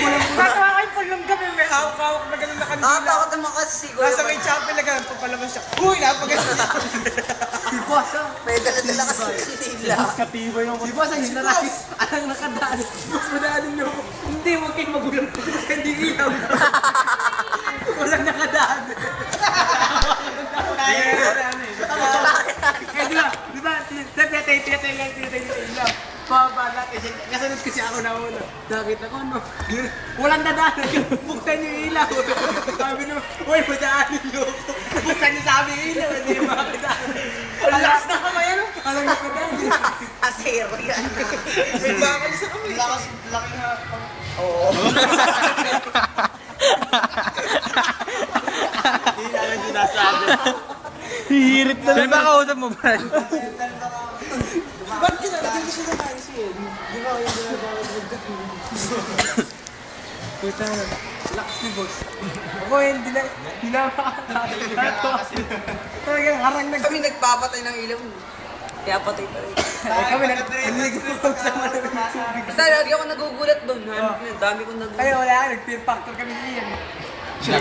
Tatawa kayo pulong kami, may hawak-hawak na ganun na kandila. Nakatakot naman kasi si Kuya. Nasa may chapel na ganun, papalabas siya. Uy, napaganda siya. Si boss, ah. May dala-dala kasi si Nila. Katibay yung Si boss, ang hinaraki. Anong nakadaan? Boss, madaanin niyo ako. Hindi, huwag kayong magulang. Kasi hindi ilaw. Walang nakadaan. Kaya di ba, di ba, tinatay, tinatay lang, tinatay lang ilaw. Kasi kasunod kasi ako na una. Nakita ko, no, walang dadaan. Buksan niyo yung ilaw. Sabi naman, uy, madaanin niyo ako. Buksan niyo sa amin yung ilaw, hindi yung makadaan. Ang lakas na kamay, ano? Alam niyo kadaan. Asero yan. May bakal sa kami. Lakas, laki nga. hihirit na lang. ba kausap mo, Brad? Ba't kinalagyan ko siya ng ayos yun? Di ba yung ginagawa ko Puta na. Lakas ni boss. Ako hindi na, hindi na makakatawa. Talagang harang na Kami nagpapatay ng ilaw. Kaya patay pa rin. Eh, kami nag nag tubig. Basta lagi ako nagugulat doon. Ang dami kong nagugulat. Kaya wala ka, nag-fear factor kami niyan. Siya